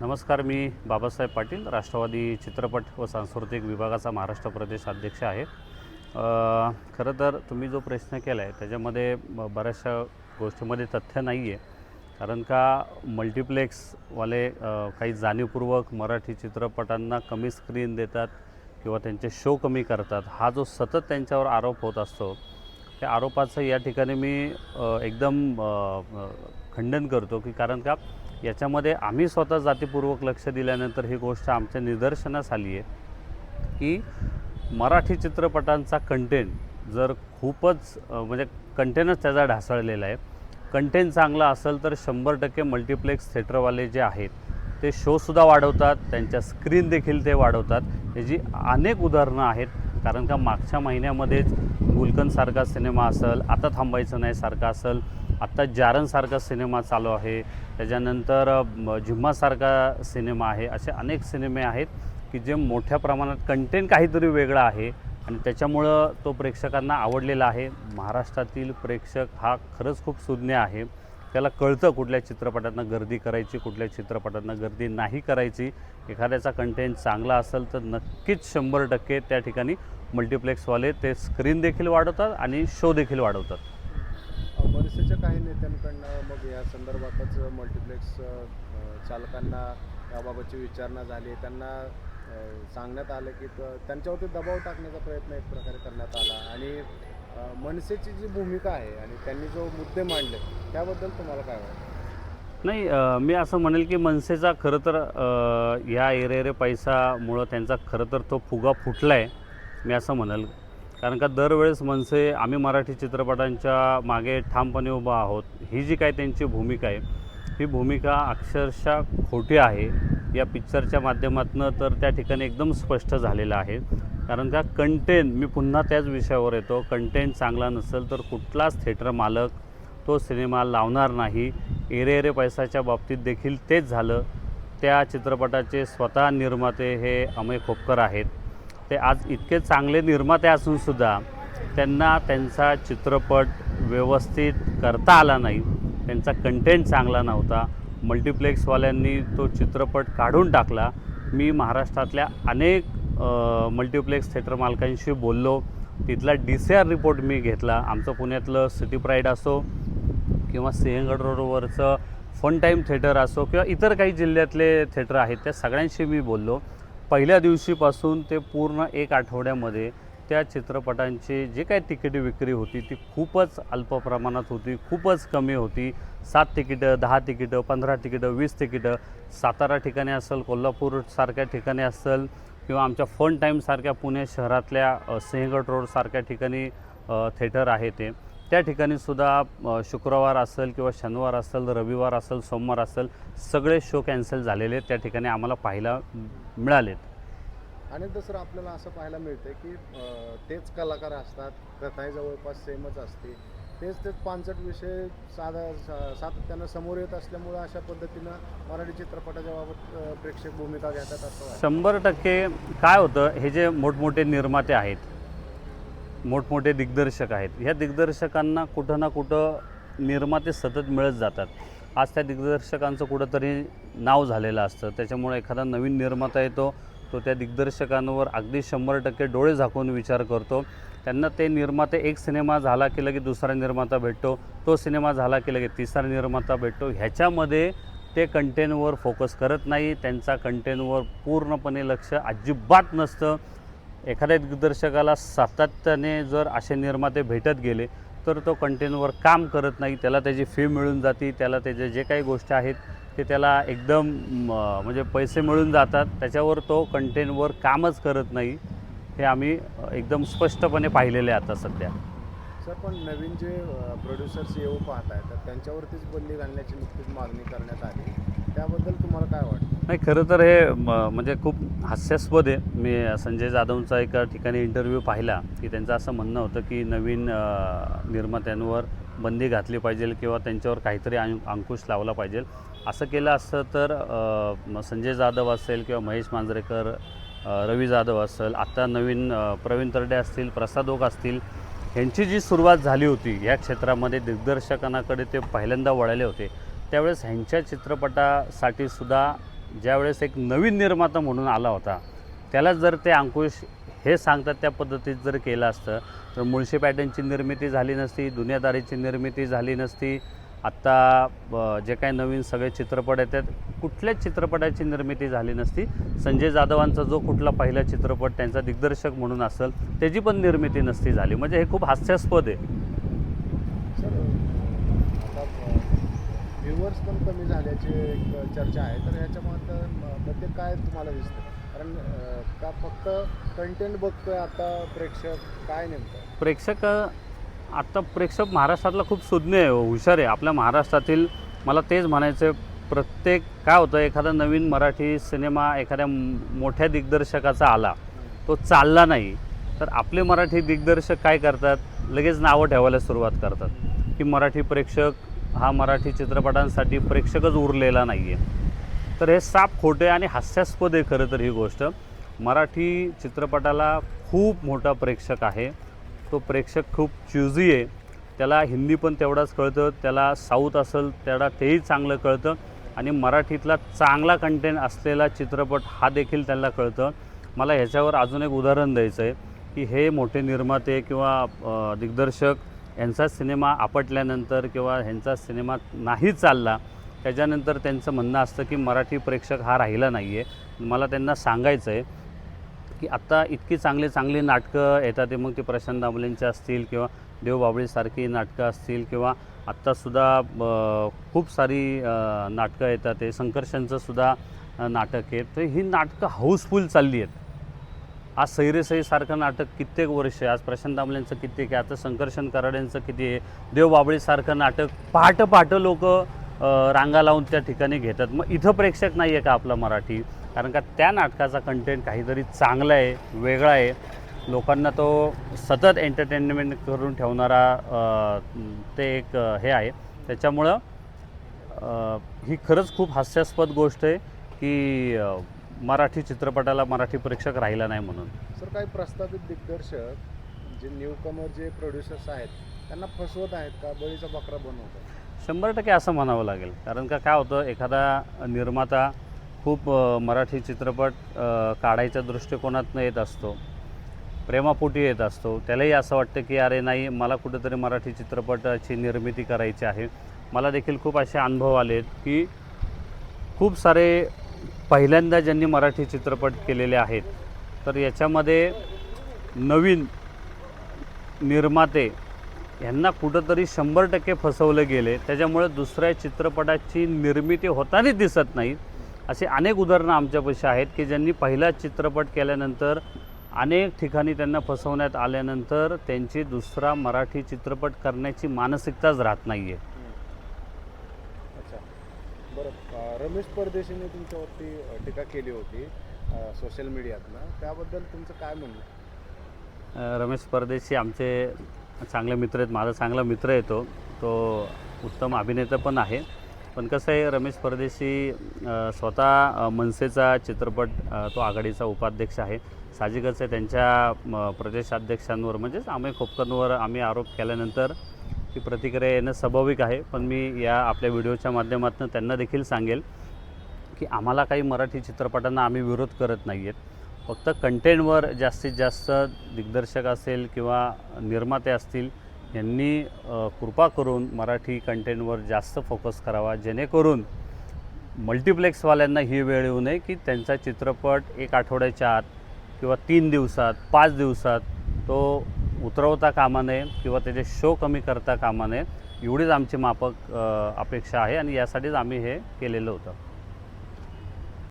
नमस्कार मी बाबासाहेब पाटील राष्ट्रवादी चित्रपट व सांस्कृतिक विभागाचा महाराष्ट्र प्रदेश अध्यक्ष आहे. खरं तर तुम्ही जो प्रश्न केला आहे त्याच्यामध्ये बऱ्याचशा गोष्टीमध्ये तथ्य नाही आहे कारण का मल्टिप्लेक्सवाले काही जाणीवपूर्वक मराठी चित्रपटांना कमी स्क्रीन देतात किंवा त्यांचे शो कमी करतात हा जो सतत त्यांच्यावर आरोप होत असतो त्या आरोपाचं या ठिकाणी मी एकदम खंडन करतो की कारण का याच्यामध्ये आम्ही स्वतः जातीपूर्वक लक्ष दिल्यानंतर ही गोष्ट आमच्या निदर्शनास आली आहे की मराठी चित्रपटांचा कंटेंट जर खूपच म्हणजे कंटेनच त्याचा ढासळलेला आहे. कंटेंट चांगला असेल तर शंभर टक्के मल्टिप्लेक्स थिएटरवाले जे आहेत ते शोसुद्धा वाढवतात. त्यांच्या स्क्रीन देखील ते वाढवतात. याची अनेक उदाहरणं आहेत कारण का मागच्या महिन्यामध्येच गुलकनसारखा सिनेमा असेल आता थांबायचं नाही सारखा असेल आत्ता जारणसारखा सिनेमा चालू आहे. त्याच्यानंतर झिम्मासारखा सिनेमा आहे. असे अनेक सिनेमे आहेत की जे मोठ्या प्रमाणात कंटेंट काहीतरी वेगळा आहे आणि त्याच्यामुळं तो प्रेक्षकांना आवडलेला आहे. महाराष्ट्रातील प्रेक्षक हा खरंच खूप सुज्ञ आहे. त्याला कळतं कुठल्या चित्रपटांना गर्दी करायची कुठल्या चित्रपटांना गर्दी नाही करायची. एखाद्याचा कंटेंट चांगला असेल तर नक्कीच शंभर टक्के त्या ठिकाणी मल्टिप्लेक्सवाले ते स्क्रीन देखील वाढवतात आणि शो देखील वाढवतात. पक्षाच्या काही नेत्यांकडनं मग या संदर्भातच मल्टिप्लेक्स चालकांना याबाबतची विचारणा झाली. त्यांना सांगण्यात आलं की त्यांच्यावरती दबाव टाकण्याचा प्रयत्न एक प्रकारे करण्यात आला. आणि मनसेची जी भूमिका आहे आणि त्यांनी जो मुद्दे मांडले त्याबद्दल तुम्हाला काय वाटतं? नाही मी असं म्हणेल की मनसेचा खरं तर ह्या एरे एरे पैसामुळं त्यांचा खरं तर तो फुगा फुटला आहे मी असं म्हणेल. कारण का दरवेळेस मनसे आम्ही मराठी चित्रपटांच्या मागे ठामपणे उभं आहोत. ही जी काय त्यांची भूमिका आहे ही भूमिका अक्षरशः खोटी आहे. या पिक्चरच्या माध्यमातून तर त्या ठिकाणी एकदम स्पष्ट झालेलं आहे. कारण का कंटेंट मी पुन्हा त्याच विषयावर येतो. कंटेंट चांगला नसेल तर कुठलाच थिएटर मालक तो सिनेमा लावणार नाही. एरे एरे पैसाच्या बाबतीत देखील तेच झालं. त्या चित्रपटाचे स्वतः निर्माते हे अमय खोपकर आहेत. ते आज इतके चांगले निर्माते असूनसुद्धा त्यांना त्यांचा चित्रपट व्यवस्थित करता आला नाही. त्यांचा कंटेंट चांगला नव्हता. मल्टिप्लेक्सवाल्यांनी तो चित्रपट काढून टाकला. मी महाराष्ट्रातल्या अनेक मल्टिप्लेक्स थिएटर मालकांशी बोललो. तिथला डी सी आर रिपोर्ट मी घेतला. आमचं पुण्यातलं सिटी प्राईड असो किंवा सिंहगड रोडवरचं फन टाईम थिएटर असो किंवा इतर काही जिल्ह्यातले थिएटर आहेत त्या सगळ्यांशी मी बोललो. पहिल्या दिवशीपासून ते पूर्ण एक आठवड्यामध्ये त्या चित्रपटांची जे काही तिकिटे विक्री होती ती खूपच अल्प प्रमाणात होती खूपच कमी होती. सात तिकीटं दहा तिकीटं पंधरा तिकीटं वीस तिकीटं सातारा ठिकाणी असेल कोल्हापूरसारख्या ठिकाणी असेल किंवा आमच्या फन टाईमसारख्या पुणे शहरातल्या सिंहगड रोडसारख्या ठिकाणी थेटर थिएटर आहे ते. त्या ठिकाणी सुद्धा शुक्रवार असेल किंवा शनिवार असेल रविवार असेल सोमवार असेल सगळे शो कॅन्सल झालेले आहेत. त्या ठिकाणी आम्हाला पाहायला मिळालेत आणि दुसरं आपल्याला असं पाहायला मिळतं की तेच कलाकार असतात कथाही जवळपास सेमच असते तेच तेच पानसट विषय साधा सातत्यानं समोर येत असल्यामुळं अशा पद्धतीनं मराठी चित्रपटाच्या बाबत प्रेक्षक भूमिका घेतात असं शंभर टक्के काय होतं हे जे मोठमोठे निर्माते आहेत मोठमोठे दिग्दर्शक आहेत. ह्या दिग्दर्शकांना कुठं ना कुठं निर्माते सतत मिळत जातात. आज त्या दिग्दर्शकांचं कुठंतरी नाव झालेलं असतं. त्याच्यामुळे एखादा नवीन निर्माता येतो तो त्या दिग्दर्शकांवर अगदी शंभर टक्के डोळे झाकून विचार करतो. त्यांना ते निर्माते एक सिनेमा झाला की लगे दुसरा निर्माता भेटतो तो सिनेमा झाला की लगे तिसरा निर्माता भेटतो. ह्याच्यामध्ये ते कंटेंटवर फोकस करत नाही. त्यांचा कंटेंटवर पूर्णपणे लक्ष अजिबात नसतं. एखाद्या दिग्दर्शकाला सातत्याने जर असे निर्माते भेटत गेले तर तो कंटेंटवर काम करत नाही त्याला त्याची फी मिळून जाते त्याला त्याचे जे काही गोष्टी आहेत ते त्याला एकदम म्हणजे पैसे मिळून जातात त्याच्यावर तो कंटेंटवर कामच करत नाही हे आम्ही एकदम स्पष्टपणे पाहिलेले आहे आता सध्या. सर पण नवीन जे प्रोड्युसर्स येऊ पाहत आहेत तर त्यांच्यावरतीच बंदी घालण्याची नुकतीच मागणी करण्यात आली. त्याबद्दल तुम्हाला काय वाटतं? नाही खरं तर हे म, म्हणजे खूप हास्यास्पद आहे. मी संजय जाधवचा एका ठिकाणी इंटरव्ह्यू पाहिला की त्यांचं असं म्हणणं होतं की नवीन निर्मात्यांवर बंदी घातली पाहिजे किंवा त्यांच्यावर काहीतरी अं अंकुश लावला पाहिजे. असं केलं असतं तर संजय जाधव असेल किंवा महेश मांजरेकर रवी जाधव असेल आत्ता नवीन प्रवीण तरडे असतील प्रसाद ओक असतील ह्यांची जी सुरुवात झाली होती या क्षेत्रामध्ये दिग्दर्शकांकडे ते पहिल्यांदा वळाले होते. त्यावेळेस ह्यांच्या चित्रपटासाठी सुद्धा ज्यावेळेस एक नवीन निर्माता म्हणून आला होता त्याला जर ते अंकुश हे सांगतात त्या पद्धतीत जर केलं असतं तर मुळशी पॅटर्नची निर्मिती झाली नसती दुनियादारीची निर्मिती झाली नसती. आत्ता जे काही नवीन सगळे चित्रपट येतात कुठल्याच चित्रपटाची निर्मिती झाली नसती. संजय जाधवांचा जो कुठला पहिला चित्रपट त्यांचा दिग्दर्शक म्हणून असेल त्याची पण निर्मिती नसती झाली. म्हणजे हे खूप हास्यास्पद आहे सर आता व्ह्युअर्स पण कमी झाल्याची एक चर्चा आहे. तर ह्याच्यामध्ये काय तुम्हाला दिसतं कारण का फक्त कंटेंट बघतोय आता प्रेक्षक? काय नेमकं? प्रेक्षक आत्ता प्रेक्षक महाराष्ट्रातला खूप सुज्ञ आहे हुशार आहे. आपल्या महाराष्ट्रातील मला तेच म्हणायचं आहे प्रत्येक काय होतं एखादा नवीन मराठी सिनेमा एखाद्या मोठ्या दिग्दर्शकाचा आला तो चालला नाही. तर आपले मराठी दिग्दर्शक काय करतात? लगेच नावं ठेवायला सुरुवात करतात. की मराठी प्रेक्षक हा मराठी चित्रपटांसाठी प्रेक्षकच उरलेला नाही आहे तर हे साप खोटे आणि हास्यास्पद आहे खरं तर ही गोष्ट. मराठी चित्रपटाला खूप मोठा प्रेक्षक आहे. तो प्रेक्षक खूप च्युझी आहे. त्याला हिंदी पण तेवढाच कळतं त्याला साऊथ असेल तेवढा तेही चांगलं कळतं आणि मराठीतला चांगला कंटेंट असलेला चित्रपट हा देखील त्यांना कळतं. मला ह्याच्यावर अजून एक उदाहरण द्यायचं आहे की हे मोठे निर्माते किंवा दिग्दर्शक ह्यांचा सिनेमा आपटल्यानंतर किंवा ह्यांचा सिनेमा नाही चालला त्याच्यानंतर त्यांचं म्हणणं असतं की मराठी प्रेक्षक हा राहिला नाही आहे मला त्यांना सांगायचं आहे की आत्ता इतकी चांगली चांगली नाटकं येतात ते मग ते प्रशांत दामलेंचे असतील किंवा देव बाबळीसारखी नाटकं असतील किंवा आत्तासुद्धा खूप सारी नाटकं येतात. ते संकर्षांचंसुद्धा नाटक आहे. तर ही नाटकं हाऊसफुल चालली आहेत. आज सैरेसईसारखं नाटक कित्येक वर्ष आहे. आज प्रशांत दामलेंचं कित्येक आहे आता संकर्षण कराड्यांचं किती आहे देव बाबळीसारखं नाटक पहाटं पहाटं लोक रांगा लावून त्या ठिकाणी घेतात. मग इथं प्रेक्षक नाही आहे का आपला मराठी? कारण का त्या नाटकाचा कंटेंट काहीतरी चांगला आहे वेगळा आहे. लोकांना तो सतत एंटरटेनमेंट करून ठेवणारा ते एक हे आहे. त्याच्यामुळं ही खरंच खूप हास्यास्पद गोष्ट आहे की मराठी चित्रपटाला मराठी प्रेक्षक राहिला नाही म्हणून. सर काही प्रस्थापित दिग्दर्शक जे न्यू कमर जे प्रोड्युसर्स आहेत त्यांना फसवत आहेत का? बळीचा बकरा बनवतात. शंभर टक्के असं म्हणावं लागेल. कारण का काय होतं एखादा निर्माता खूप अ, मराठी चित्रपट अ, काढायच्या दृष्टिकोनातनं येत असतो प्रेमापोटी येत असतो त्यालाही असं वाटतं की अरे नाही मला कुठेतरी मराठी चित्रपटाची निर्मिती करायची आहे. मला देखील खूप असे अनुभव आलेत की खूप सारे पहिल्यांदा ज्यांनी मराठी चित्रपट केलेले आहेत तर याच्यामध्ये नवीन निर्माते यांना कुठंतरी शंभर टक्के फसवलं गेले. त्याच्यामुळे दुसऱ्या चित्रपटाची निर्मिती होताना दिसत नाही. असे अनेक उदाहरणं आमच्यापाशी आहेत की ज्यांनी पहिला चित्रपट केल्यानंतर अनेक ठिकाणी त्यांना फसवण्यात आल्यानंतर त्यांची दुसरा मराठी चित्रपट करण्याची मानसिकताच राहत नाही आहे बरं रमेश परदेशीने तुमच्यावरती टीका केली होती सोशल मीडियातनं. त्याबद्दल तुमचं काय म्हणणं? रमेश परदेशी आमचे चांगले मित्र आहेत माझा चांगला मित्र आहे तो. तो उत्तम अभिनेता पण आहे. पण कसं आहे रमेश परदेशी स्वतः मनसेचा चित्रपट तो आघाडीचा उपाध्यक्ष आहे. साहजिकच आहे त्यांच्या म, प्रदेशाध्यक्षांवर म्हणजेच आम्ही खोपकरांवर आम्ही आरोप केल्यानंतर ती प्रतिक्रिया येणं स्वाभाविक आहे पण मी या आपल्या व्हिडिओच्या माध्यमातून त्यांना देखील सांगेल की आम्हाला काही मराठी चित्रपटांना आम्ही विरोध करत नाही आहेत फक्त कंटेंटवर जास्तीत जास्त दिग्दर्शक असेल किंवा निर्माते असतील यांनी कृपा करून मराठी कंटेंटवर जास्त फोकस करावा जेणेकरून मल्टिप्लेक्सवाल्यांना ही वेळ येऊ नये की त्यांचा चित्रपट एक आठवड्याच्या आत किंवा तीन दिवसात पाच दिवसात तो उतरवता कामा नये किंवा त्याचे शो कमी करता कामा नये. एवढीच आमची मापक अपेक्षा आहे आणि यासाठीच आम्ही हे केलेलं होतं.